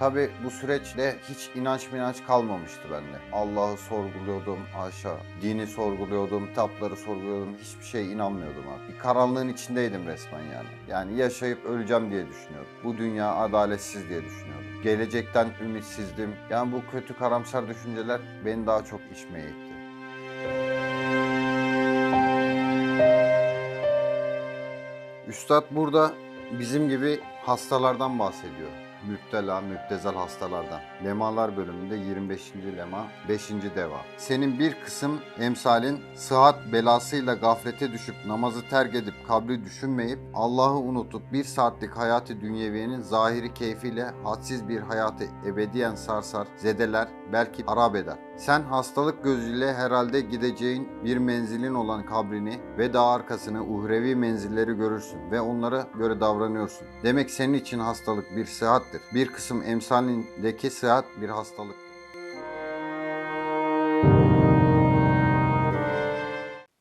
Tabi bu süreçte hiç inanç minanç kalmamıştı bende. Allah'ı sorguluyordum aşağı. Dini sorguluyordum, kitapları sorguluyordum. Hiçbir şeye inanmıyordum abi. Bir karanlığın içindeydim resmen yani. Yani yaşayıp öleceğim diye düşünüyordum. Bu dünya adaletsiz diye düşünüyordum. Gelecekten ümitsizdim. Yani bu kötü karamsar düşünceler beni daha çok içmeye itti. Üstad burada bizim gibi hastalardan bahsediyor. Müptela, müptezel hastalardan. Lemalar bölümünde 25. lema, 5. deva. Senin bir kısım emsalin sıhhat belasıyla gaflete düşüp namazı terk edip kabri düşünmeyip Allah'ı unutup bir saatlik hayatı dünyeviyenin zahiri keyfiyle hadsiz bir hayatı ebediyen sarsar, zedeler, belki harap eder. Sen hastalık gözüyle herhalde gideceğin bir menzilin olan kabrini ve dağ arkasını uhrevi menzilleri görürsün ve onlara göre davranıyorsun. Demek senin için hastalık bir sıhhattir. Bir kısım emsalindeki sıhhat bir hastalık.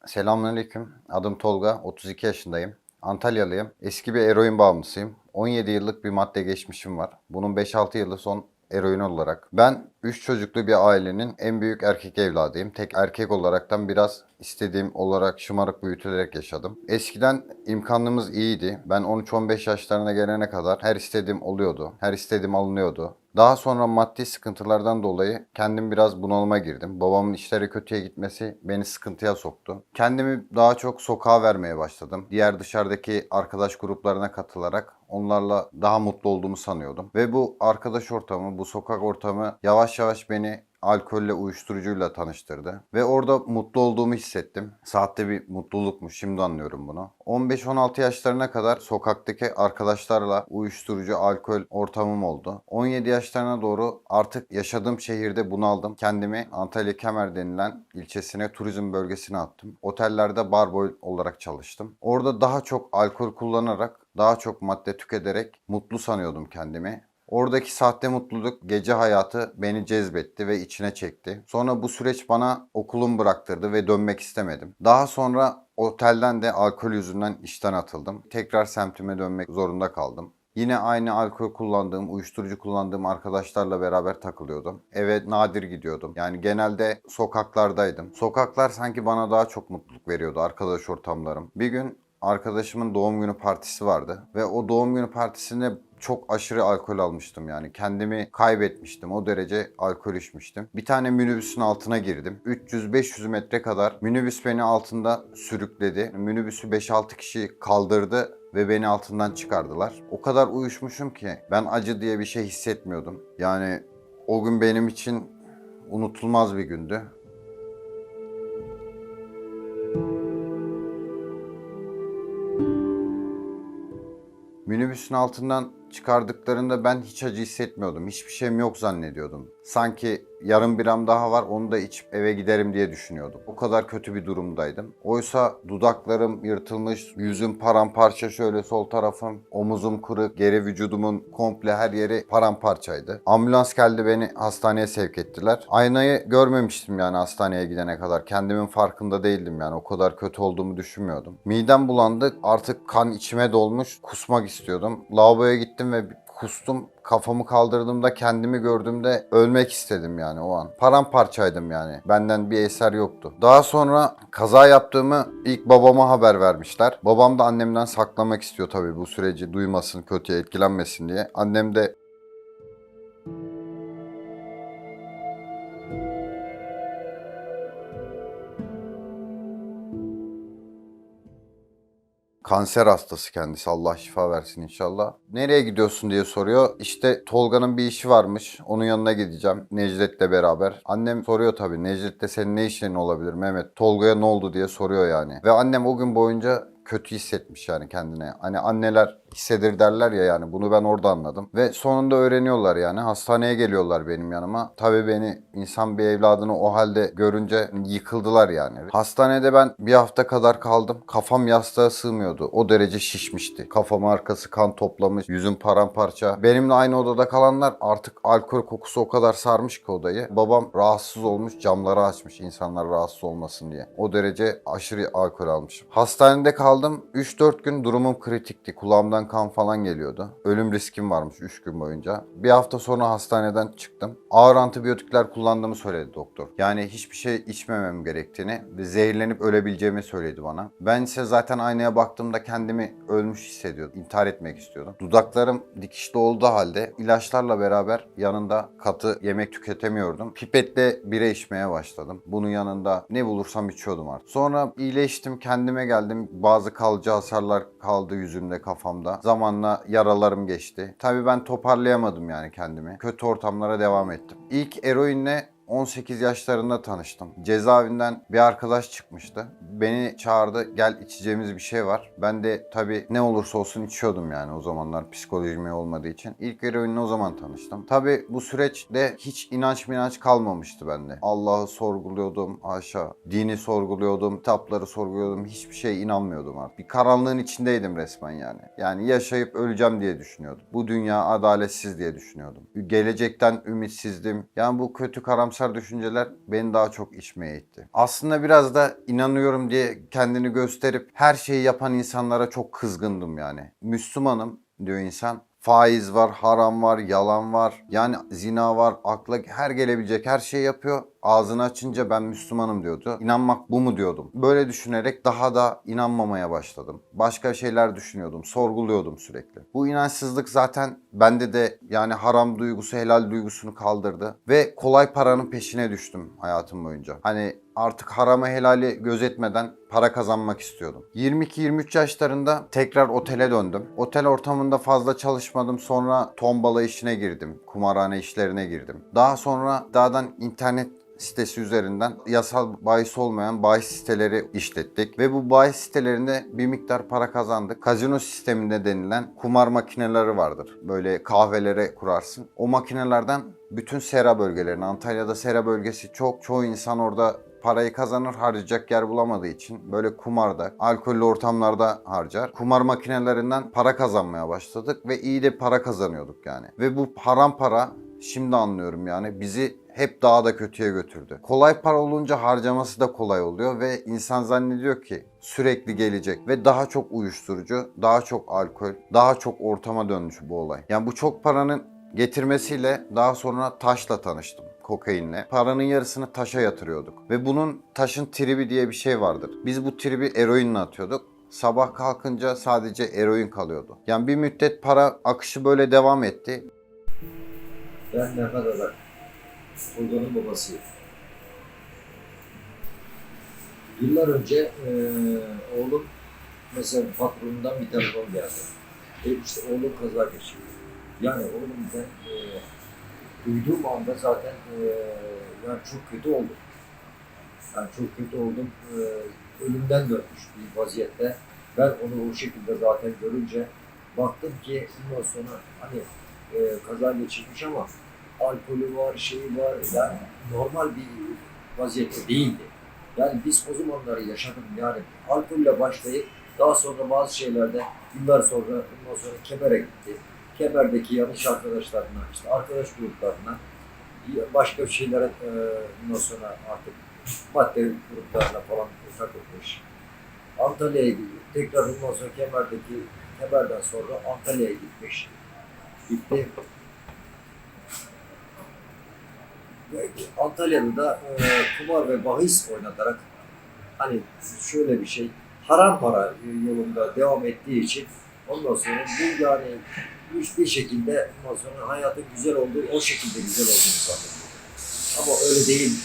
Selamünaleyküm. Adım Tolga. 32 yaşındayım. Antalyalıyım. Eski bir eroin bağımlısıyım. 17 yıllık bir madde geçmişim var. Bunun 5-6 yılı son eroin olarak. Ben 3 çocuklu bir ailenin en büyük erkek evladıyım. Tek erkek olaraktan biraz istediğim olarak şımarık büyütülerek yaşadım. Eskiden imkanımız iyiydi. Ben 13-15 yaşlarına gelene kadar her istediğim oluyordu. Her istediğim alınıyordu. Daha sonra maddi sıkıntılardan dolayı kendim biraz bunalıma girdim. Babamın işleri kötüye gitmesi beni sıkıntıya soktu. Kendimi daha çok sokağa vermeye başladım. Diğer dışarıdaki arkadaş gruplarına katılarak onlarla daha mutlu olduğumu sanıyordum. Ve bu arkadaş ortamı, bu sokak ortamı yavaş yavaş beni alkolle, uyuşturucuyla tanıştırdı. Ve orada mutlu olduğumu hissettim. Saatte bir mutlulukmuş, şimdi anlıyorum bunu. 15-16 yaşlarına kadar sokaktaki arkadaşlarla uyuşturucu, alkol ortamım oldu. 17 yaşlarına doğru artık yaşadığım şehirde bunaldım. Kendimi Antalya Kemer denilen ilçesine, turizm bölgesine attım. Otellerde barboy olarak çalıştım. Orada daha çok alkol kullanarak, daha çok madde tükederek mutlu sanıyordum kendimi. Oradaki sahte mutluluk, gece hayatı beni cezbetti ve içine çekti. Sonra bu süreç bana okulum bıraktırdı ve dönmek istemedim. Daha sonra otelden de alkol yüzünden işten atıldım. Tekrar semtime dönmek zorunda kaldım. Yine aynı alkol kullandığım, uyuşturucu kullandığım arkadaşlarla beraber takılıyordum. Eve nadir gidiyordum. Yani genelde sokaklardaydım. Sokaklar sanki bana daha çok mutluluk veriyordu arkadaş ortamlarım. Bir gün arkadaşımın doğum günü partisi vardı ve o doğum günü partisinde çok aşırı alkol almıştım yani. Kendimi kaybetmiştim. O derece alkol içmiştim. Bir tane minibüsün altına girdim. 300-500 metre kadar minibüs beni altında sürükledi. Minibüsü 5-6 kişi kaldırdı ve beni altından çıkardılar. O kadar uyuşmuşum ki ben acı diye bir şey hissetmiyordum. Yani o gün benim için unutulmaz bir gündü. Minibüsün altından çıkardıklarında ben hiç acı hissetmiyordum. Hiçbir şeyim yok zannediyordum. Sanki yarım biram daha var onu da içip eve giderim diye düşünüyordum. O kadar kötü bir durumdaydım. Oysa dudaklarım yırtılmış, yüzüm paramparça şöyle sol tarafım, omuzum kırık, geri vücudumun komple her yeri paramparçaydı. Ambulans geldi beni hastaneye sevk ettiler. Aynayı görmemiştim yani hastaneye gidene kadar. Kendimin farkında değildim yani o kadar kötü olduğumu düşünmüyordum. Midem bulandı artık kan içime dolmuş kusmak istiyordum. Lavaboya gittim ve kustum. Kafamı kaldırdığımda kendimi gördüğümde ölmek istedim yani o an. Paramparçaydım yani. Benden bir eser yoktu. Daha sonra kaza yaptığımı ilk babama haber vermişler. Babam da annemden saklamak istiyor tabii bu süreci duymasın, kötüye etkilenmesin diye. Annem de Kanser hastası kendisi. Allah şifa versin inşallah. Nereye gidiyorsun diye soruyor. İşte Tolga'nın bir işi varmış. Onun yanına gideceğim. Necdet'le beraber. Annem soruyor tabii. Necdet'te senin ne işin olabilir Mehmet? Tolga'ya ne oldu diye soruyor yani. Ve annem o gün boyunca kötü hissetmiş yani kendine. Hani anneler hissedir derler ya yani bunu ben orada anladım. Ve sonunda öğreniyorlar yani hastaneye geliyorlar benim yanıma. Tabii beni insan bir evladını o halde görünce yıkıldılar yani. Hastanede ben bir hafta kadar kaldım. Kafam yastığa sığmıyordu. O derece şişmişti. Kafam arkası kan toplamış. Yüzüm paramparça. Benimle aynı odada kalanlar artık alkol kokusu o kadar sarmış ki odayı. Babam rahatsız olmuş camları açmış insanlar rahatsız olmasın diye. O derece aşırı alkol almışım. Hastanede kaldım. 3-4 gün durumum kritikti. Kulağımdan Burnumdan kan falan geliyordu. Ölüm riskim varmış 3 gün boyunca. Bir hafta sonra hastaneden çıktım. Ağır antibiyotikler kullandığımı söyledi doktor. Yani hiçbir şey içmemem gerektiğini ve zehirlenip ölebileceğimi söyledi bana. Ben ise zaten aynaya baktığımda kendimi ölmüş hissediyordum. İntihar etmek istiyordum. Dudaklarım dikişli olduğu halde ilaçlarla beraber yanında katı yemek tüketemiyordum. Pipetle bira içmeye başladım. Bunun yanında ne bulursam içiyordum artık. Sonra iyileştim, kendime geldim. Bazı kalıcı hasarlar kaldı yüzümde, kafamda. Zamanla yaralarım geçti. Tabii ben toparlayamadım yani kendimi. Kötü ortamlara devam ettim. İlk eroinle 18 yaşlarında tanıştım. Cezaevinden bir arkadaş çıkmıştı. Beni çağırdı gel içeceğimiz bir şey var. Ben de tabii ne olursa olsun içiyordum yani o zamanlar psikolojim iyi olmadığı için. İlk eroinle o zaman tanıştım. Tabii bu süreçte hiç inanç minanç kalmamıştı bende. Allah'ı sorguluyordum aşağı. Dini sorguluyordum, kitapları sorguluyordum. Hiçbir şeye inanmıyordum artık. Bir karanlığın içindeydim resmen yani. Yani yaşayıp öleceğim diye düşünüyordum. Bu dünya adaletsiz diye düşünüyordum. Gelecekten ümitsizdim. Yani bu kötü karamsar düşünceler beni daha çok içmeye itti. Aslında biraz da inanıyorum diye kendini gösterip her şeyi yapan insanlara çok kızgındım yani. Müslümanım diyor insan. Faiz var, haram var, yalan var. Yani zina var, akla her gelebilecek her şeyi yapıyor. Ağzını açınca ben Müslümanım diyordu. İnanmak bu mu diyordum. Böyle düşünerek daha da inanmamaya başladım. Başka şeyler düşünüyordum, sorguluyordum sürekli. Bu inançsızlık zaten bende de yani haram duygusu, helal duygusunu kaldırdı. Ve kolay paranın peşine düştüm hayatım boyunca. Hani artık haramı helali gözetmeden para kazanmak istiyordum. 22-23 yaşlarında tekrar otele döndüm. Otel ortamında fazla çalışmadım. Sonra tombala işine girdim. Kumarhane işlerine girdim. Daha sonra dağdan internet sitesi üzerinden yasal bahis olmayan bahis siteleri işlettik. Ve bu bahis sitelerinde bir miktar para kazandık. Kazino sisteminde denilen kumar makineleri vardır. Böyle kahvelere kurarsın. O makinelerden bütün sera bölgelerine, Antalya'da sera bölgesi çok. Çoğu insan orada parayı kazanır harcayacak yer bulamadığı için böyle kumarda, alkollü ortamlarda harcar. Kumar makinelerinden para kazanmaya başladık ve iyi de para kazanıyorduk yani. Ve bu haram para şimdi anlıyorum yani bizi hep daha da kötüye götürdü. Kolay para olunca harcaması da kolay oluyor ve insan zannediyor ki sürekli gelecek ve daha çok uyuşturucu, daha çok alkol, daha çok ortama dönmüş bu olay. Yani bu çok paranın getirmesiyle daha sonra taşla tanıştım kokainle. Paranın yarısını taşa yatırıyorduk. Ve bunun taşın tribi diye bir şey vardır. Biz bu tribi eroinle atıyorduk. Sabah kalkınca sadece eroin kalıyordu. Yani bir müddet para akışı böyle devam etti. Ben Mehmet Adak. Tolga'nın babasıyım. Yıllar önce eee oğlum mesela patronundan bir telefon geldi. E işte oğlum kaza geçirdi. Yani oğlum ben eee duyduğum anda zaten eee yani çok kötü oldum. Yani çok kötü oldum. Eee ölümden dönmüş bir vaziyette. Ben onu o şekilde zaten görünce baktım ki ondan sonra hani eee kaza geçirmiş ama alkolü var, şeyi var. Yani normal bir vaziyette değildi. Yani biz o zamanları yaşadık yani alkolle başlayıp daha sonra bazı şeylerde yıllar sonra ondan sonra Kemer'e gitti. Kemer'deki yanlış arkadaşlarına, işte arkadaş gruplarına, başka şeylere e, ondan sonra artık madde gruplarına falan takılmış. Antalya'ya gidiyor. Tekrar ondan sonra Kemer'deki Kemer'den sonra Antalya'ya gitmiş. Gitti. Ve Antalya'da da e, kumar ve bahis oynatarak hani şöyle bir şey haram para yolunda devam ettiği için ondan sonra bu yani bir şekilde ondan sonra hayatın güzel olduğu o şekilde güzel olduğunu zannediyor. Ama öyle değil.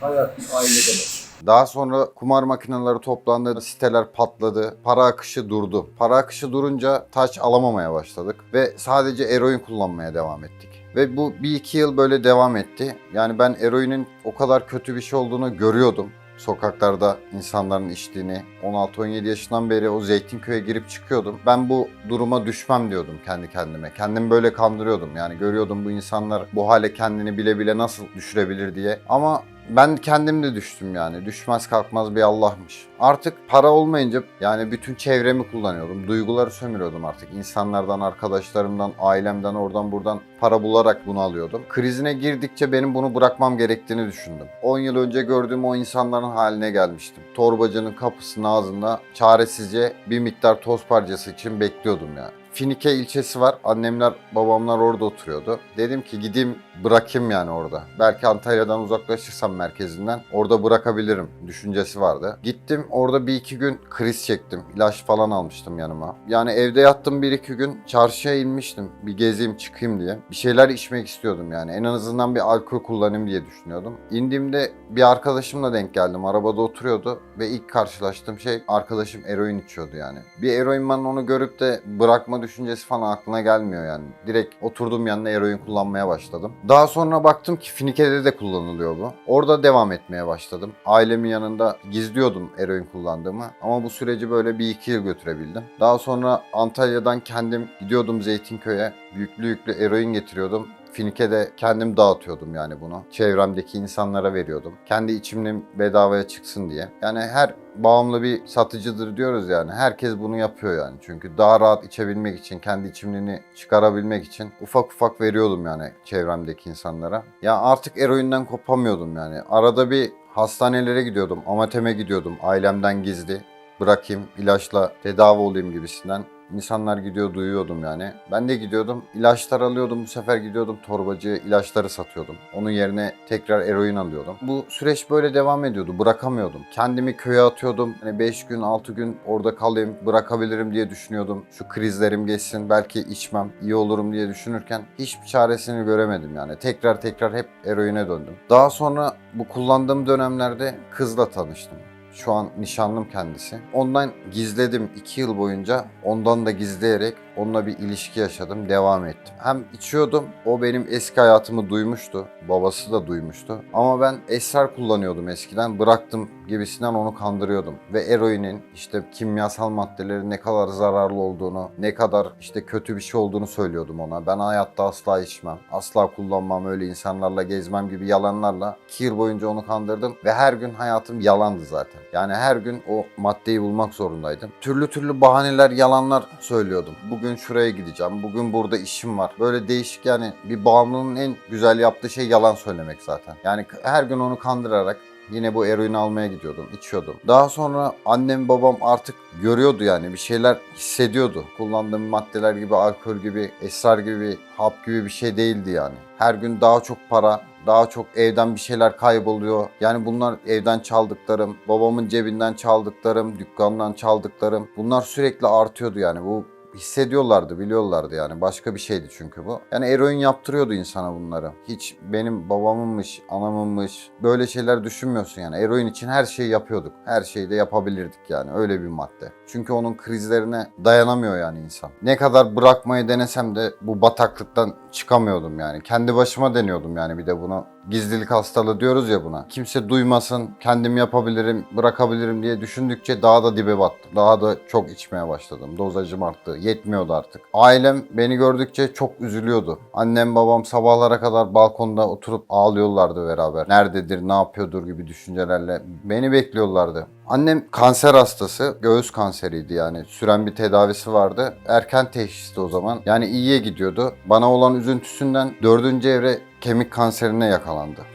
Hayat bir aile demek. Daha sonra kumar makineleri toplandı, siteler patladı, para akışı durdu. Para akışı durunca taş alamamaya başladık ve sadece eroin kullanmaya devam ettik. Ve bu bir iki yıl böyle devam etti. Yani ben eroinin o kadar kötü bir şey olduğunu görüyordum. Sokaklarda insanların içtiğini. 16-17 yaşından beri o Zeytinköy'e girip çıkıyordum. Ben bu duruma düşmem diyordum kendi kendime. Kendimi böyle kandırıyordum. Yani görüyordum bu insanlar bu hale kendini bile bile nasıl düşürebilir diye. Ama ben kendim de düştüm yani. Düşmez kalkmaz bir Allah'mış. Artık para olmayınca yani bütün çevremi kullanıyordum. Duyguları sömürüyordum artık. İnsanlardan, arkadaşlarımdan, ailemden, oradan buradan para bularak bunu alıyordum. Krizine girdikçe benim bunu bırakmam gerektiğini düşündüm. 10 yıl önce gördüğüm o insanların haline gelmiştim. Torbacının kapısının ağzında çaresizce bir miktar toz parçası için bekliyordum yani. Finike ilçesi var. Annemler, babamlar orada oturuyordu. Dedim ki gideyim bırakayım yani orada. Belki Antalya'dan uzaklaşırsam merkezinden orada bırakabilirim düşüncesi vardı. Gittim orada bir iki gün kriz çektim. İlaç falan almıştım yanıma. Yani evde yattım bir iki gün. Çarşıya inmiştim. Bir gezeyim çıkayım diye. Bir şeyler içmek istiyordum yani. En azından bir alkol kullanayım diye düşünüyordum. İndiğimde bir arkadaşımla denk geldim. Arabada oturuyordu ve ilk karşılaştığım şey arkadaşım eroin içiyordu yani. Bir eroinman onu görüp de bırakma düşüncesi falan aklına gelmiyor yani. Direkt oturdum yanına eroin kullanmaya başladım. Daha sonra baktım ki Finike'de de kullanılıyor bu. Orada devam etmeye başladım. Ailemin yanında gizliyordum eroin kullandığımı. Ama bu süreci böyle bir iki yıl götürebildim. Daha sonra Antalya'dan kendim gidiyordum Zeytinköy'e. Yüklü yüklü eroin getiriyordum. Finike'de kendim dağıtıyordum yani bunu. Çevremdeki insanlara veriyordum. Kendi içimden bedavaya çıksın diye. Yani her bağımlı bir satıcıdır diyoruz yani. Herkes bunu yapıyor yani. Çünkü daha rahat içebilmek için, kendi içimliğini çıkarabilmek için ufak ufak veriyordum yani çevremdeki insanlara. Ya artık eroinden kopamıyordum yani. Arada bir hastanelere gidiyordum, amateme gidiyordum ailemden gizli. Bırakayım, ilaçla tedavi olayım gibisinden. İnsanlar gidiyor duyuyordum yani. Ben de gidiyordum ilaçlar alıyordum bu sefer gidiyordum torbacıya ilaçları satıyordum. Onun yerine tekrar eroin alıyordum. Bu süreç böyle devam ediyordu bırakamıyordum. Kendimi köye atıyordum. Hani 5 gün 6 gün orada kalayım bırakabilirim diye düşünüyordum. Şu krizlerim geçsin belki içmem iyi olurum diye düşünürken hiçbir çaresini göremedim yani. Tekrar tekrar hep eroine döndüm. Daha sonra bu kullandığım dönemlerde kızla tanıştım. Şu an nişanlım kendisi. Ondan gizledim 2 yıl boyunca. Ondan da gizleyerek onunla bir ilişki yaşadım, devam ettim. Hem içiyordum, o benim eski hayatımı duymuştu. Babası da duymuştu. Ama ben esrar kullanıyordum eskiden, bıraktım gibisinden onu kandırıyordum. Ve eroinin işte kimyasal maddelerin ne kadar zararlı olduğunu, ne kadar işte kötü bir şey olduğunu söylüyordum ona. Ben hayatta asla içmem, asla kullanmam, öyle insanlarla gezmem gibi yalanlarla 2 yıl boyunca onu kandırdım. Ve her gün hayatım yalandı zaten. Yani her gün o maddeyi bulmak zorundaydım. Türlü türlü bahaneler, yalanlar söylüyordum. Bugün şuraya gideceğim, bugün burada işim var. Böyle değişik yani bir bağımlının en güzel yaptığı şey yalan söylemek zaten. Yani her gün onu kandırarak Yine bu eroin almaya gidiyordum, içiyordum. Daha sonra annem babam artık görüyordu yani bir şeyler hissediyordu. Kullandığım maddeler gibi, alkol gibi, esrar gibi, hap gibi bir şey değildi yani. Her gün daha çok para, daha çok evden bir şeyler kayboluyor. Yani bunlar evden çaldıklarım, babamın cebinden çaldıklarım, dükkandan çaldıklarım. Bunlar sürekli artıyordu yani. Bu hissediyorlardı, biliyorlardı yani. Başka bir şeydi çünkü bu. Yani eroin yaptırıyordu insana bunları. Hiç benim babamınmış, anamınmış böyle şeyler düşünmüyorsun yani. Eroin için her şeyi yapıyorduk. Her şeyi de yapabilirdik yani. Öyle bir madde. Çünkü onun krizlerine dayanamıyor yani insan. Ne kadar bırakmayı denesem de bu bataklıktan çıkamıyordum yani. Kendi başıma deniyordum yani bir de bunu. Gizlilik hastalığı diyoruz ya buna. Kimse duymasın, kendim yapabilirim, bırakabilirim diye düşündükçe daha da dibe battım. Daha da çok içmeye başladım. Dozajım arttı. Yetmiyordu artık. Ailem beni gördükçe çok üzülüyordu. Annem babam sabahlara kadar balkonda oturup ağlıyorlardı beraber. Nerededir, ne yapıyordur gibi düşüncelerle beni bekliyorlardı. Annem kanser hastası, göğüs kanseriydi yani. Süren bir tedavisi vardı. Erken teşhisti o zaman. Yani iyiye gidiyordu. Bana olan üzüntüsünden dördüncü evre kemik kanserine yakalandı.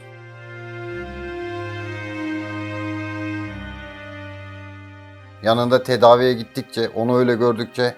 Yanında tedaviye gittikçe, onu öyle gördükçe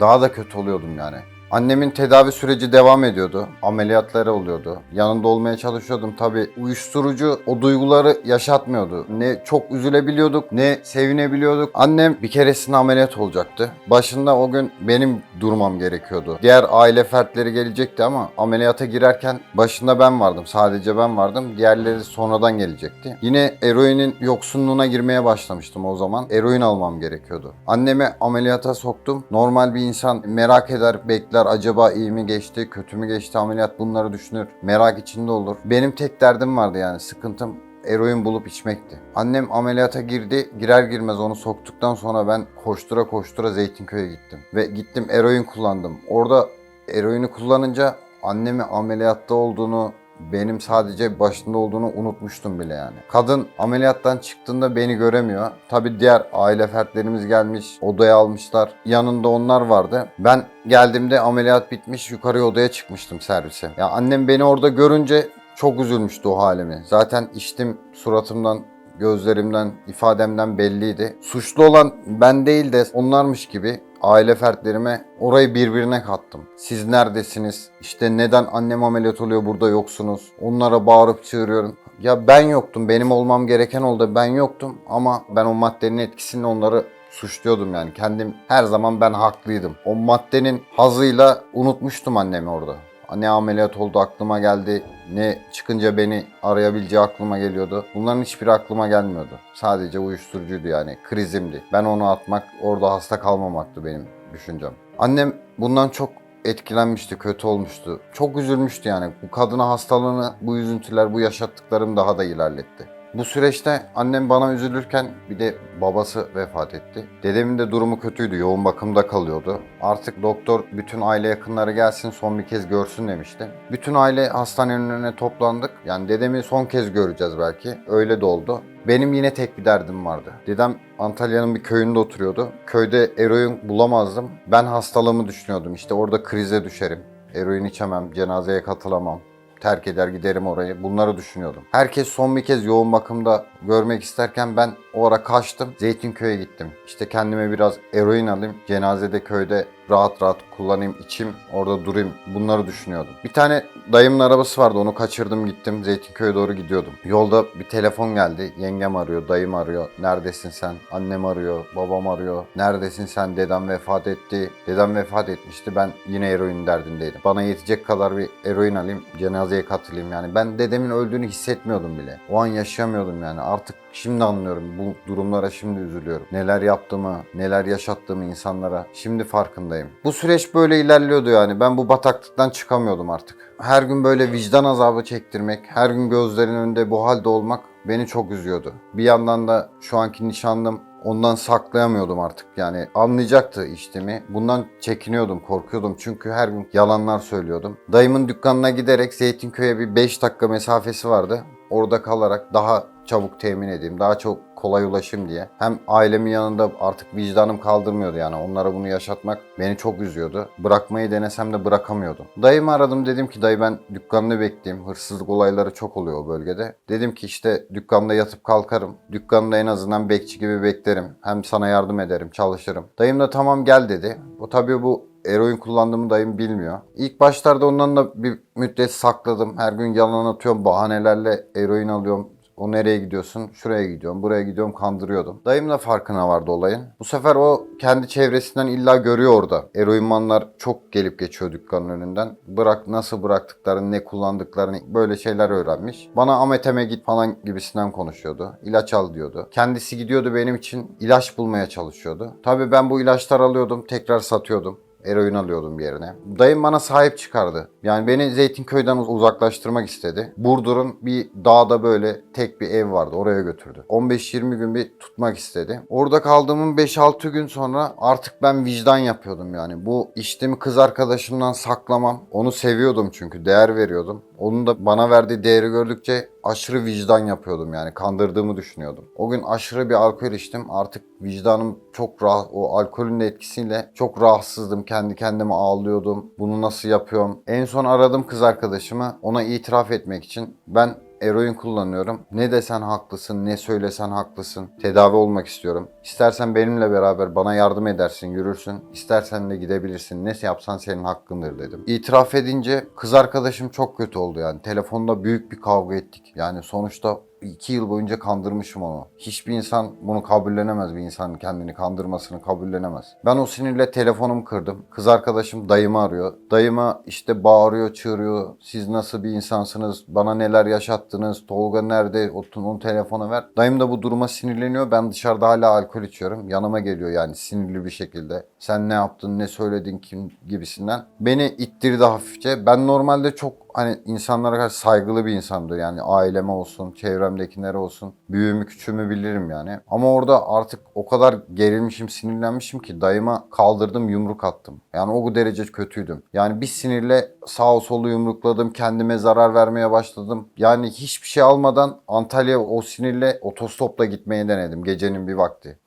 daha da kötü oluyordum yani. Annemin tedavi süreci devam ediyordu. Ameliyatları oluyordu. Yanında olmaya çalışıyordum. Tabii uyuşturucu o duyguları yaşatmıyordu. Ne çok üzülebiliyorduk ne sevinebiliyorduk. Annem bir keresinde ameliyat olacaktı. Başında o gün benim durmam gerekiyordu. Diğer aile fertleri gelecekti ama ameliyata girerken başında ben vardım. Sadece ben vardım. Diğerleri sonradan gelecekti. Yine eroinin yoksunluğuna girmeye başlamıştım o zaman. Eroin almam gerekiyordu. Annemi ameliyata soktum. Normal bir insan merak eder, bekler acaba iyi mi geçti, kötü mü geçti ameliyat bunları düşünür. Merak içinde olur. Benim tek derdim vardı yani sıkıntım eroin bulup içmekti. Annem ameliyata girdi. Girer girmez onu soktuktan sonra ben koştura koştura Zeytinköy'e gittim. Ve gittim eroin kullandım. Orada eroini kullanınca annemi ameliyatta olduğunu benim sadece başında olduğunu unutmuştum bile yani. Kadın ameliyattan çıktığında beni göremiyor. Tabi diğer aile fertlerimiz gelmiş, odaya almışlar. Yanında onlar vardı. Ben geldiğimde ameliyat bitmiş, yukarı odaya çıkmıştım servise. Ya annem beni orada görünce çok üzülmüştü o halimi. Zaten içtim suratımdan gözlerimden, ifademden belliydi. Suçlu olan ben değil de onlarmış gibi aile fertlerime orayı birbirine kattım. Siz neredesiniz? İşte neden annem ameliyat oluyor burada yoksunuz? Onlara bağırıp çığırıyorum. Ya ben yoktum. Benim olmam gereken oldu. Ben yoktum ama ben o maddenin etkisinde onları suçluyordum yani. Kendim her zaman ben haklıydım. O maddenin hazıyla unutmuştum annemi orada. Ne ameliyat oldu aklıma geldi, ne çıkınca beni arayabileceği aklıma geliyordu. Bunların hiçbiri aklıma gelmiyordu. Sadece uyuşturucuydu yani, krizimdi. Ben onu atmak, orada hasta kalmamaktı benim düşüncem. Annem bundan çok etkilenmişti, kötü olmuştu. Çok üzülmüştü yani. Bu kadına hastalığını, bu üzüntüler, bu yaşattıklarım daha da ilerletti. Bu süreçte annem bana üzülürken bir de babası vefat etti. Dedemin de durumu kötüydü. Yoğun bakımda kalıyordu. Artık doktor bütün aile yakınları gelsin son bir kez görsün demişti. Bütün aile hastanenin önüne toplandık. Yani dedemi son kez göreceğiz belki. Öyle de oldu. Benim yine tek bir derdim vardı. Dedem Antalya'nın bir köyünde oturuyordu. Köyde eroin bulamazdım. Ben hastalığımı düşünüyordum. İşte orada krize düşerim. Eroin içemem, cenazeye katılamam terk eder giderim orayı. Bunları düşünüyordum. Herkes son bir kez yoğun bakımda görmek isterken ben o ara kaçtım. Zeytinköy'e gittim. İşte kendime biraz eroin alayım. Cenazede köyde rahat rahat kullanayım, içeyim, orada durayım. Bunları düşünüyordum. Bir tane dayımın arabası vardı. Onu kaçırdım gittim. Zeytinköy'e doğru gidiyordum. Yolda bir telefon geldi. Yengem arıyor, dayım arıyor. Neredesin sen? Annem arıyor, babam arıyor. Neredesin sen? Dedem vefat etti. Dedem vefat etmişti. Ben yine eroin derdindeydim. Bana yetecek kadar bir eroin alayım, cenazeye katılayım yani. Ben dedemin öldüğünü hissetmiyordum bile. O an yaşayamıyordum yani. Artık şimdi anlıyorum. Bu durumlara şimdi üzülüyorum. Neler yaptığımı, neler yaşattığımı insanlara şimdi farkındayım. Bu süreç böyle ilerliyordu yani. Ben bu bataklıktan çıkamıyordum artık. Her gün böyle vicdan azabı çektirmek, her gün gözlerin önünde bu halde olmak beni çok üzüyordu. Bir yandan da şu anki nişanlım ondan saklayamıyordum artık. Yani anlayacaktı içtiğimi. Bundan çekiniyordum, korkuyordum. Çünkü her gün yalanlar söylüyordum. Dayımın dükkanına giderek Zeytinköy'e bir 5 dakika mesafesi vardı. Orada kalarak daha çabuk temin edeyim, daha çok kolay ulaşayım diye. Hem ailemin yanında artık vicdanım kaldırmıyordu yani. Onlara bunu yaşatmak beni çok üzüyordu. Bırakmayı denesem de bırakamıyordum. Dayımı aradım dedim ki dayı ben dükkanını bekleyeyim. Hırsızlık olayları çok oluyor o bölgede. Dedim ki işte dükkanda yatıp kalkarım. Dükkanda en azından bekçi gibi beklerim. Hem sana yardım ederim, çalışırım. Dayım da tamam gel dedi. O tabii bu eroin kullandığımı dayım bilmiyor. İlk başlarda ondan da bir müddet sakladım. Her gün yalan atıyorum, bahanelerle eroin alıyorum. O nereye gidiyorsun? Şuraya gidiyorum, buraya gidiyorum kandırıyordum. Dayım da farkına vardı olayın. Bu sefer o kendi çevresinden illa görüyor orada. Eroinmanlar çok gelip geçiyor dükkanın önünden. Bırak nasıl bıraktıklarını, ne kullandıklarını böyle şeyler öğrenmiş. Bana Amet'eme git falan gibisinden konuşuyordu. İlaç al diyordu. Kendisi gidiyordu benim için ilaç bulmaya çalışıyordu. Tabii ben bu ilaçları alıyordum, tekrar satıyordum eroin alıyordum bir yerine. Dayım bana sahip çıkardı. Yani beni Zeytinköy'den uz- uzaklaştırmak istedi. Burdur'un bir dağda böyle tek bir ev vardı. Oraya götürdü. 15-20 gün bir tutmak istedi. Orada kaldığımın 5-6 gün sonra artık ben vicdan yapıyordum yani. Bu içtiğimi kız arkadaşımdan saklamam. Onu seviyordum çünkü. Değer veriyordum. Onun da bana verdiği değeri gördükçe aşırı vicdan yapıyordum yani. Kandırdığımı düşünüyordum. O gün aşırı bir alkol içtim. Artık vicdanım çok rahat. O alkolün etkisiyle çok rahatsızdım. Kendi kendime ağlıyordum. Bunu nasıl yapıyorum? En son aradım kız arkadaşımı. Ona itiraf etmek için. Ben eroin kullanıyorum. Ne desen haklısın, ne söylesen haklısın. Tedavi olmak istiyorum. İstersen benimle beraber bana yardım edersin, yürürsün. İstersen de gidebilirsin. Ne yapsan senin hakkındır dedim. İtiraf edince kız arkadaşım çok kötü oldu yani. Telefonda büyük bir kavga ettik. Yani sonuçta iki yıl boyunca kandırmışım onu. Hiçbir insan bunu kabullenemez bir insanın kendini kandırmasını kabullenemez. Ben o sinirle telefonumu kırdım. Kız arkadaşım dayımı arıyor. Dayıma işte bağırıyor, çığırıyor. Siz nasıl bir insansınız? Bana neler yaşattınız? Tolga nerede? Onun telefonu ver. Dayım da bu duruma sinirleniyor. Ben dışarıda hala alkol içiyorum. Yanıma geliyor yani sinirli bir şekilde. Sen ne yaptın, ne söyledin kim gibisinden. Beni ittirdi hafifçe. Ben normalde çok hani insanlara karşı saygılı bir insandır. Yani aileme olsun, çevremdekilere olsun. Büyüğümü küçüğümü bilirim yani. Ama orada artık o kadar gerilmişim, sinirlenmişim ki dayıma kaldırdım yumruk attım. Yani o derece kötüydüm. Yani bir sinirle sağ solu yumrukladım. Kendime zarar vermeye başladım. Yani hiçbir şey almadan Antalya o sinirle otostopla gitmeye denedim gecenin bir vakti.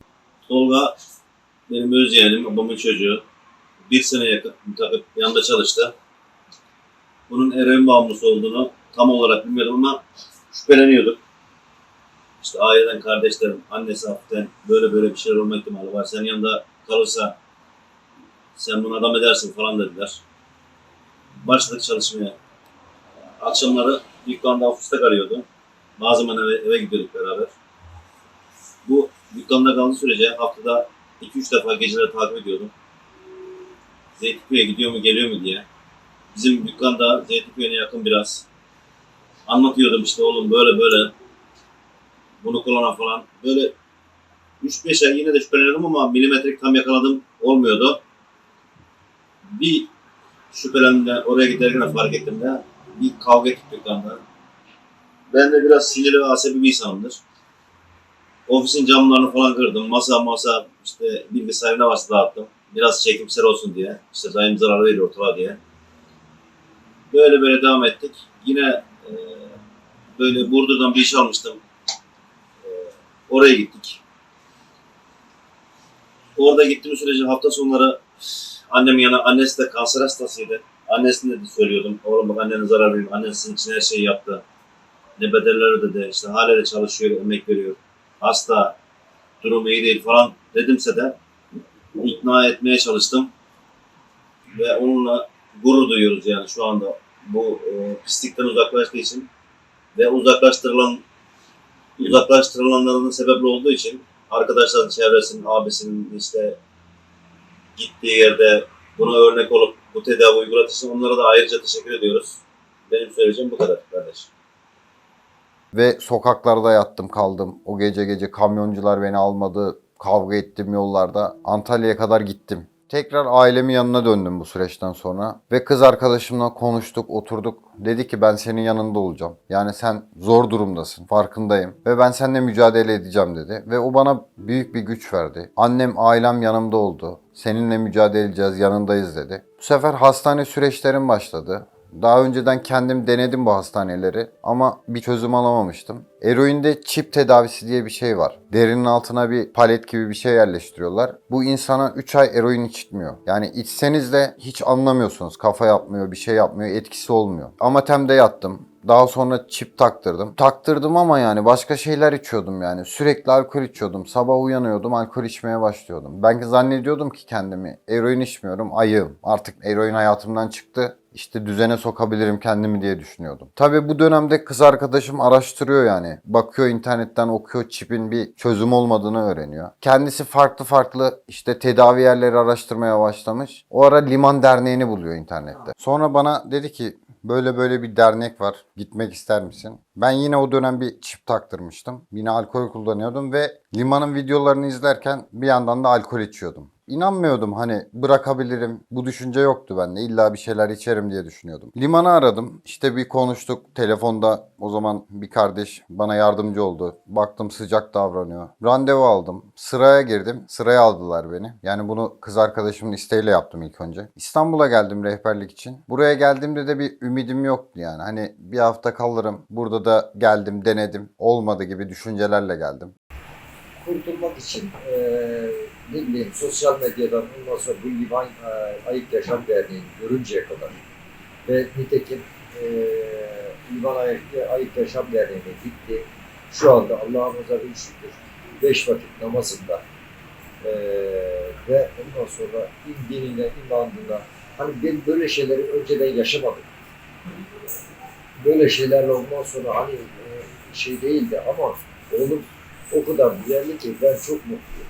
Tolga benim öz yeğenim, babamın çocuğu. Bir sene yakın yanında çalıştı. Bunun eroin bağımlısı olduğunu tam olarak bilmiyordum ama şüpheleniyorduk. İşte aileden kardeşlerim, annesi hafiften böyle böyle bir şeyler olma ihtimali var. Senin yanında kalırsa sen bunu adam edersin falan dediler. Başladık çalışmaya. Akşamları dükkanda ofiste kalıyordu. Bazen eve, eve gidiyorduk beraber. Bu dükkanda kaldığı sürece haftada 2-3 defa geceleri takip ediyordum. Zeytinköy'e gidiyor mu geliyor mu diye. Bizim dükkanda Zeytinköy'e yakın biraz. Anlatıyordum işte oğlum böyle böyle. Bunu kullanan falan. Böyle 3-5 ay yine de şüpheleniyordum ama milimetrik tam yakaladım olmuyordu. Bir şüphelendim oraya giderken fark ettim de bir kavga ettik dükkanda. Ben de biraz sinirli ve asabi bir insanımdır. Ofisin camlarını falan kırdım. Masa masa işte bilgisayar varsa dağıttım. Biraz çekimsel olsun diye. İşte dayım zarar veriyor ortalığa diye. Böyle böyle devam ettik. Yine e, böyle Burdur'dan bir iş almıştım. E, oraya gittik. Orada gittiğim sürece hafta sonları annem yana, annesi de kanser hastasıydı. Annesine de söylüyordum. Oğlum bak annenin zarar veriyor. Annesi senin için her şeyi yaptı. Ne bedeller ödedi. İşte hala de çalışıyor, emek veriyor hasta, durumu iyi değil falan dedimse de ikna etmeye çalıştım. Ve onunla gurur duyuyoruz yani şu anda bu e, pislikten uzaklaştığı için ve uzaklaştırılan uzaklaştırılanların sebebi olduğu için arkadaşların çevresinin, abisinin işte gittiği yerde buna örnek olup bu tedavi uyguladığı için onlara da ayrıca teşekkür ediyoruz. Benim söyleyeceğim bu kadar kardeş. Ve sokaklarda yattım kaldım. O gece gece kamyoncular beni almadı. Kavga ettim yollarda. Antalya'ya kadar gittim. Tekrar ailemin yanına döndüm bu süreçten sonra. Ve kız arkadaşımla konuştuk, oturduk. Dedi ki ben senin yanında olacağım. Yani sen zor durumdasın, farkındayım. Ve ben seninle mücadele edeceğim dedi. Ve o bana büyük bir güç verdi. Annem, ailem yanımda oldu. Seninle mücadele edeceğiz, yanındayız dedi. Bu sefer hastane süreçlerim başladı. Daha önceden kendim denedim bu hastaneleri ama bir çözüm alamamıştım. Eroinde çip tedavisi diye bir şey var. Derinin altına bir palet gibi bir şey yerleştiriyorlar. Bu insana 3 ay eroin içitmiyor. Yani içseniz de hiç anlamıyorsunuz. Kafa yapmıyor, bir şey yapmıyor, etkisi olmuyor. Amatem'de yattım. Daha sonra çip taktırdım. Taktırdım ama yani başka şeyler içiyordum yani. Sürekli alkol içiyordum. Sabah uyanıyordum alkol içmeye başlıyordum. Ben zannediyordum ki kendimi eroin içmiyorum ayığım. Artık eroin hayatımdan çıktı. İşte düzene sokabilirim kendimi diye düşünüyordum. Tabii bu dönemde kız arkadaşım araştırıyor yani. Bakıyor internetten okuyor çipin bir çözüm olmadığını öğreniyor. Kendisi farklı farklı işte tedavi yerleri araştırmaya başlamış. O ara Liman Derneği'ni buluyor internette. Sonra bana dedi ki böyle böyle bir dernek var. Gitmek ister misin? Ben yine o dönem bir çip taktırmıştım. Yine alkol kullanıyordum ve Liman'ın videolarını izlerken bir yandan da alkol içiyordum. İnanmıyordum hani bırakabilirim. Bu düşünce yoktu bende. İlla bir şeyler içerim diye düşünüyordum. Limanı aradım. İşte bir konuştuk telefonda. O zaman bir kardeş bana yardımcı oldu. Baktım sıcak davranıyor. Randevu aldım. Sıraya girdim. Sıraya aldılar beni. Yani bunu kız arkadaşımın isteğiyle yaptım ilk önce. İstanbul'a geldim rehberlik için. Buraya geldiğimde de bir ümidim yoktu yani. Hani bir hafta kalırım. Burada da geldim denedim. Olmadı gibi düşüncelerle geldim. kurtulmak için eee ne bileyim sosyal medyadan ondan sonra bu İvan eee, Ayık Yaşam Derneği'ni görünceye kadar ve nitekim eee İvan Ayık, Ayık Yaşam Derneği'ne gitti. Şu anda Allah'ımıza bir şükür beş vakit namazında eee, ve ondan sonra din- dinine, inandığına hani ben böyle şeyleri önceden yaşamadım. Böyle şeylerle ondan sonra hani eee, şey değildi ama oğlum o kadar duyarlı ki ben çok mutluyum.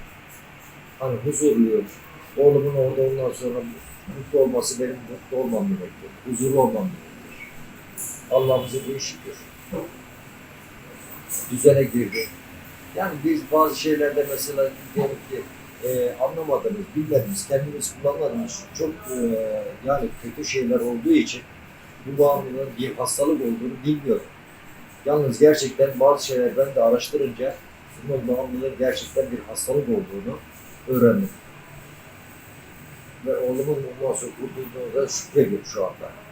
Hani huzurluyum. Oğlumun orada ondan sonra mutlu olması benim mutlu olmam demektir. Huzurlu olmam demektir. Allah'ımıza bir şükür. Düzene girdi. Yani biz bazı şeylerde mesela diyelim ki e, anlamadığımız, bilmediğimiz, kendimiz kullanmadığımız çok e, yani kötü şeyler olduğu için bu bağımlılığın bir hastalık olduğunu bilmiyordum. Yalnız gerçekten bazı şeyler ben de araştırınca bunun bağımlılığın gerçekten bir hastalık olduğunu öğrendim. Ve oğlumun bundan sonra kurtulduğuna şüphe yok şu anda.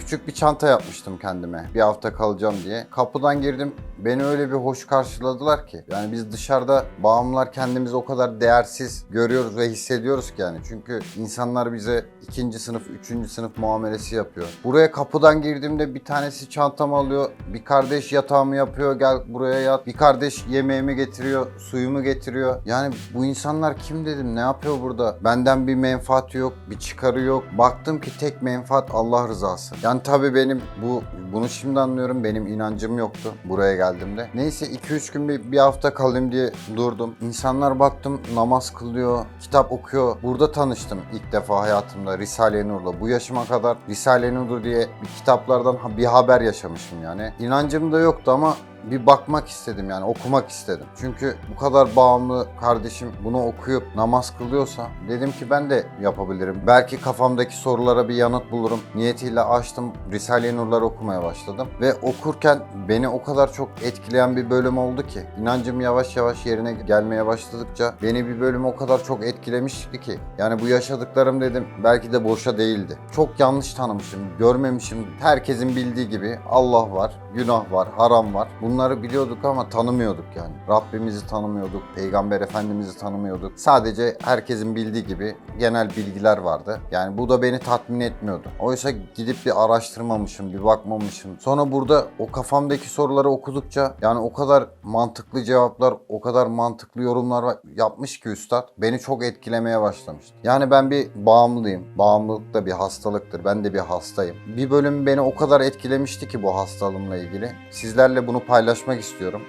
Küçük bir çanta yapmıştım kendime. Bir hafta kalacağım diye. Kapıdan girdim. Beni öyle bir hoş karşıladılar ki. Yani biz dışarıda bağımlılar kendimizi o kadar değersiz görüyoruz ve hissediyoruz ki yani. Çünkü insanlar bize ikinci sınıf, üçüncü sınıf muamelesi yapıyor. Buraya kapıdan girdiğimde bir tanesi çantamı alıyor. Bir kardeş yatağımı yapıyor. Gel buraya yat. Bir kardeş yemeğimi getiriyor. Suyumu getiriyor. Yani bu insanlar kim dedim? Ne yapıyor burada? Benden bir menfaati yok. Bir çıkarı yok. Baktım ki tek menfaat Allah rızası. Yani tabii benim bu bunu şimdi anlıyorum. Benim inancım yoktu buraya geldiğimde. Neyse 2-3 gün bir, bir hafta kalayım diye durdum. İnsanlar baktım namaz kılıyor, kitap okuyor. Burada tanıştım ilk defa hayatımda Risale-i Nur'la. Bu yaşıma kadar Risale-i Nur diye kitaplardan bir haber yaşamışım yani. İnancım da yoktu ama bir bakmak istedim yani okumak istedim. Çünkü bu kadar bağımlı kardeşim bunu okuyup namaz kılıyorsa dedim ki ben de yapabilirim. Belki kafamdaki sorulara bir yanıt bulurum. Niyetiyle açtım Risale-i Nur'ları okumaya başladım. Ve okurken beni o kadar çok etkileyen bir bölüm oldu ki inancım yavaş yavaş yerine gelmeye başladıkça beni bir bölüm o kadar çok etkilemişti ki yani bu yaşadıklarım dedim belki de boşa değildi. Çok yanlış tanımışım, görmemişim. Herkesin bildiği gibi Allah var, günah var, haram var. Bunları biliyorduk ama tanımıyorduk yani. Rabbimizi tanımıyorduk, Peygamber Efendimiz'i tanımıyorduk. Sadece herkesin bildiği gibi genel bilgiler vardı. Yani bu da beni tatmin etmiyordu. Oysa gidip bir araştırmamışım, bir bakmamışım. Sonra burada o kafamdaki soruları okudukça yani o kadar mantıklı cevaplar, o kadar mantıklı yorumlar yapmış ki üstad beni çok etkilemeye başlamıştı. Yani ben bir bağımlıyım. Bağımlılık da bir hastalıktır. Ben de bir hastayım. Bir bölüm beni o kadar etkilemişti ki bu hastalığımla ilgili. Sizlerle bunu paylaşmak istiyorum.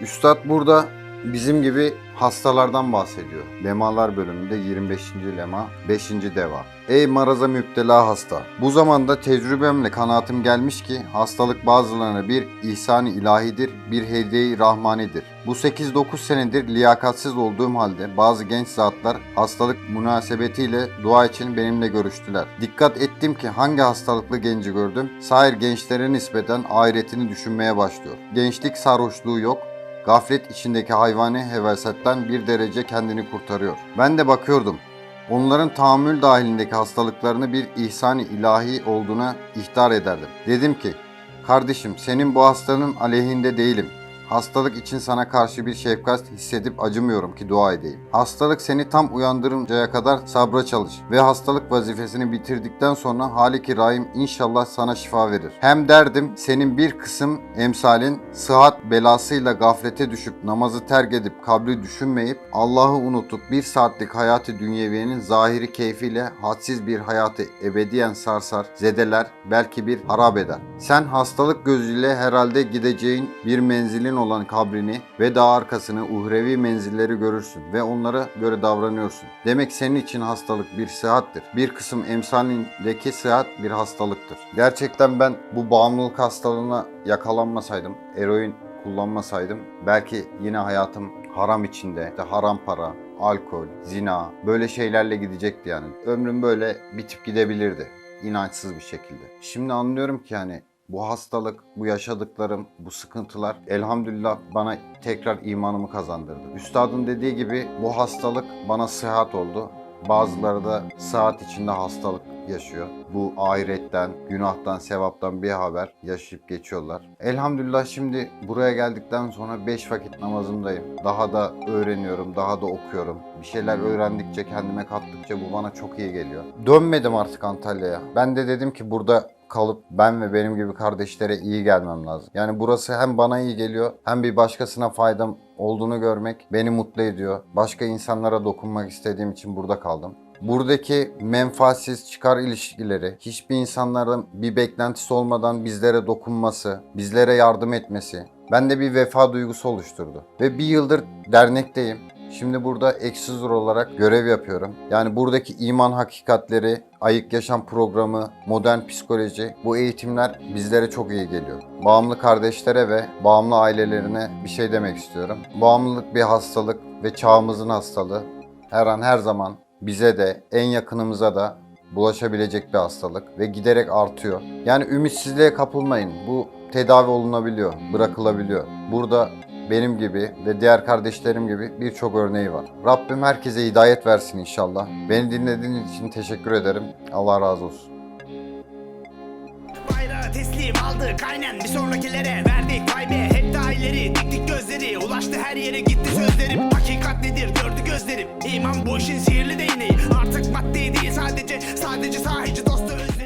Üstad burada bizim gibi hastalardan bahsediyor. Lemalar bölümünde 25. lema 5. deva. Ey maraza müptela hasta! Bu zamanda tecrübemle kanaatim gelmiş ki hastalık bazılarına bir ihsan-ı ilahidir, bir hediye-i rahmanidir. Bu 8-9 senedir liyakatsiz olduğum halde bazı genç zatlar hastalık münasebetiyle dua için benimle görüştüler. Dikkat ettim ki hangi hastalıklı genci gördüm, sair gençlere nispeten ahiretini düşünmeye başlıyor. Gençlik sarhoşluğu yok, Gaflet içindeki hayvani hevesetten bir derece kendini kurtarıyor. Ben de bakıyordum. Onların tahammül dahilindeki hastalıklarını bir ihsan-ı ilahi olduğuna ihtar ederdim. Dedim ki, kardeşim senin bu hastalığın aleyhinde değilim. Hastalık için sana karşı bir şefkat hissedip acımıyorum ki dua edeyim. Hastalık seni tam uyandırıncaya kadar sabra çalış ve hastalık vazifesini bitirdikten sonra Halik-i Rahim inşallah sana şifa verir. Hem derdim senin bir kısım emsalin sıhhat belasıyla gaflete düşüp namazı terk edip kabri düşünmeyip Allah'ı unutup bir saatlik hayatı dünyeviyenin zahiri keyfiyle hadsiz bir hayatı ebediyen sarsar, zedeler, belki bir harap eder. Sen hastalık gözüyle herhalde gideceğin bir menzilin olan kabrini ve dağ arkasını uhrevi menzilleri görürsün ve onlara göre davranıyorsun. Demek senin için hastalık bir sıhhattir. Bir kısım emsalindeki sıhhat bir hastalıktır. Gerçekten ben bu bağımlılık hastalığına yakalanmasaydım, eroin kullanmasaydım belki yine hayatım haram içinde, işte haram para, alkol, zina böyle şeylerle gidecekti yani. Ömrüm böyle bitip gidebilirdi inançsız bir şekilde. Şimdi anlıyorum ki yani bu hastalık, bu yaşadıklarım, bu sıkıntılar elhamdülillah bana tekrar imanımı kazandırdı. Üstadın dediği gibi bu hastalık bana sıhhat oldu. Bazıları da saat içinde hastalık yaşıyor. Bu ahiretten, günahtan, sevaptan bir haber yaşayıp geçiyorlar. Elhamdülillah şimdi buraya geldikten sonra 5 vakit namazımdayım. Daha da öğreniyorum, daha da okuyorum. Bir şeyler öğrendikçe, kendime kattıkça bu bana çok iyi geliyor. Dönmedim artık Antalya'ya. Ben de dedim ki burada kalıp ben ve benim gibi kardeşlere iyi gelmem lazım. Yani burası hem bana iyi geliyor hem bir başkasına faydam olduğunu görmek beni mutlu ediyor. Başka insanlara dokunmak istediğim için burada kaldım. Buradaki menfaatsiz çıkar ilişkileri, hiçbir insanların bir beklentisi olmadan bizlere dokunması, bizlere yardım etmesi, bende bir vefa duygusu oluşturdu. Ve bir yıldır dernekteyim. Şimdi burada eksizur olarak görev yapıyorum. Yani buradaki iman hakikatleri, ayık yaşam programı, modern psikoloji bu eğitimler bizlere çok iyi geliyor. Bağımlı kardeşlere ve bağımlı ailelerine bir şey demek istiyorum. Bağımlılık bir hastalık ve çağımızın hastalığı. Her an her zaman bize de en yakınımıza da bulaşabilecek bir hastalık ve giderek artıyor. Yani ümitsizliğe kapılmayın. Bu tedavi olunabiliyor, bırakılabiliyor. Burada benim gibi ve diğer kardeşlerim gibi birçok örneği var. Rabbim herkese hidayet versin inşallah. Beni dinlediğiniz için teşekkür ederim. Allah razı olsun. Bayrağı teslim aldık aynen bir sonrakilere verdik kaybe Hep daha ileri diktik gözleri ulaştı her yere gitti sözlerim Hakikat nedir gördü gözlerim İman bu işin sihirli değneği Artık maddi değil sadece sadece sahici dostu özlerim